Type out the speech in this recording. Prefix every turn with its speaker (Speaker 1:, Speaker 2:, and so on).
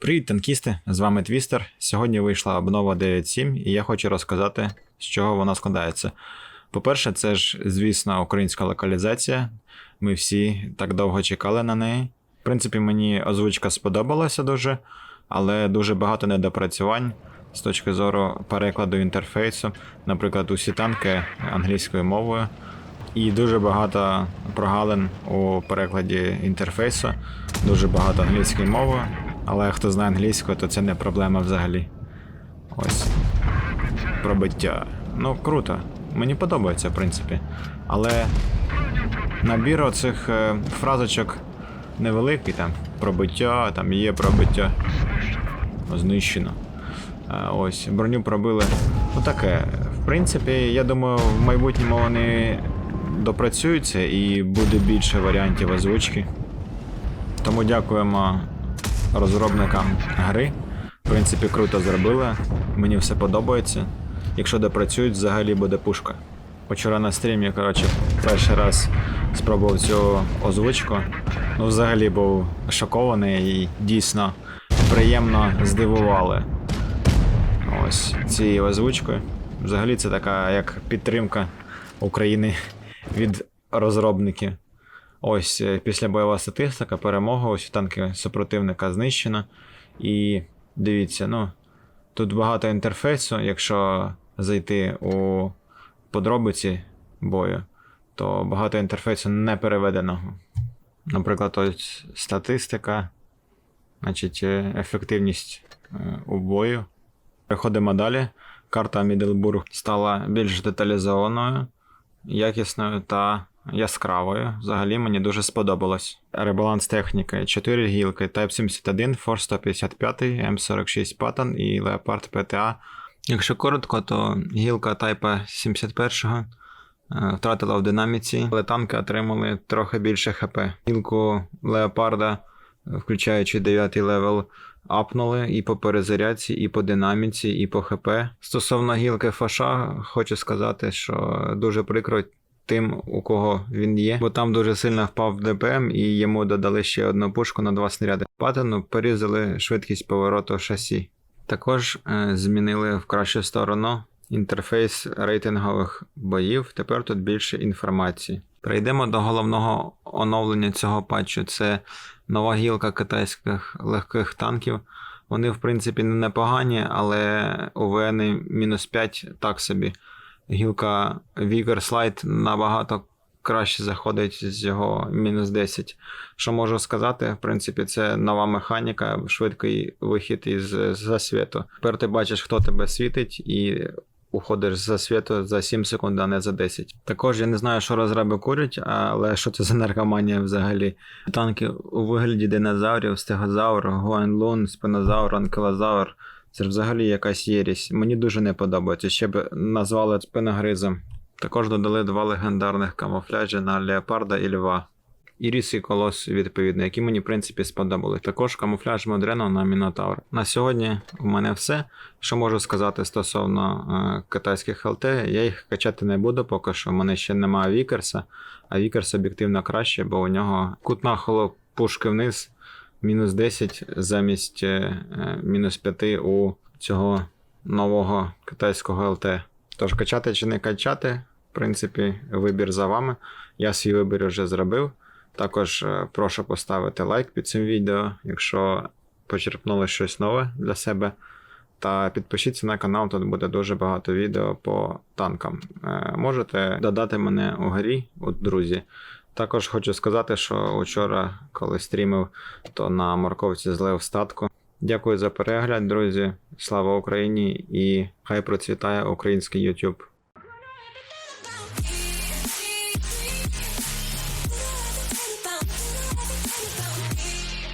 Speaker 1: Привіт, танкісти! З вами Твістер. Сьогодні вийшла обнова 9.7, і я хочу розказати, з чого вона складається. По-перше, це ж, звісно, українська локалізація. Ми всі так довго чекали на неї. В принципі, мені озвучка сподобалася дуже, але дуже багато недопрацювань з точки зору перекладу інтерфейсу. Наприклад, усі танки англійською мовою. І дуже багато прогалин у перекладі інтерфейсу, дуже багато англійської мови, але хто знає англійську, то це не проблема взагалі. Ось. Пробиття. Ну, круто. Мені подобається, в принципі. Але набір оцих е, фразочок невеликий, там пробиття, там є пробиття. Знищено. Е, Ось, броню пробили. Ну таке. В принципі, я думаю, в майбутньому вони допрацюються і буде більше варіантів озвучки. Тому дякуємо розробникам гри. В принципі, круто зробили. Мені все подобається. Якщо допрацюють, взагалі буде пушка. Вчора на стрімі, коротше, перший раз спробував цю озвучку. Ну, взагалі був шокований і дійсно приємно здивували ось цією озвучкою. Взагалі це така як підтримка України від розробників. Ось е, після бойова статистика, перемога, ось танки супротивника знищено. І дивіться, ну тут багато інтерфейсу. Якщо зайти у подробиці бою, то багато інтерфейсу не переведеного. Наприклад, ось статистика, значить, е, ефективність е, у бою. Переходимо далі. Карта Мідлбург стала більш деталізованою, якісною та яскравою. Взагалі мені дуже сподобалось. Ребаланс техніки, 4 гілки, Type 71, Force 155, М46 Patton і Leopard PTA. Якщо коротко, то гілка Type 71 е, втратила в динаміці, але танки отримали трохи більше ХП. Гілку Леопарда, включаючи 9 левел, апнули і по перезарядці, і по динаміці, і по ХП. Стосовно гілки Фаша, хочу сказати, що дуже прикро тим, у кого він є, бо там дуже сильно впав ДПМ, і йому додали ще одну пушку на два снаряди. Паттону порізали швидкість повороту шасі. Також е, змінили в кращу сторону інтерфейс рейтингових боїв. Тепер тут більше інформації. Перейдемо до головного оновлення цього патчу. Це нова гілка китайських легких танків. Вони, в принципі, не непогані, але УВН мінус 5 так собі. Гілка Slide набагато краще заходить з його мінус 10. Що можу сказати, в принципі, це нова механіка, швидкий вихід із засвіту. Тепер ти бачиш, хто тебе світить, і уходиш з засвіту за 7 секунд, а не за 10. Також я не знаю, що розраби курять, але що це за наркоманія взагалі. Танки у вигляді динозаврів, стегозавр, гуанлун, спинозавр, анкилозавр. Це взагалі якась єрість. Мені дуже не подобається. Ще б назвали спиногризом. Також додали два легендарних камуфляжі на Леопарда і Льва. Іріс і колос, відповідно, які мені в принципі сподобались. Також камуфляж Модрено на Мінотавр. На сьогодні у мене все. Що можу сказати стосовно е, китайських ЛТ, я їх качати не буду, поки що. У мене ще немає Вікерса, а Вікерс об'єктивно краще, бо у нього кут нахилу пушки вниз мінус 10 замість е, е, мінус 5 у цього нового китайського ЛТ. Тож качати чи не качати, в принципі, вибір за вами. Я свій вибір вже зробив. Також е, прошу поставити лайк під цим відео, якщо почерпнули щось нове для себе. Та підпишіться на канал, тут буде дуже багато відео по танкам. Можете додати мене у грі, у друзі. Також хочу сказати, що вчора, коли стрімив, то на морковці злив статку. Дякую за перегляд, друзі. Слава Україні і хай процвітає український YouTube.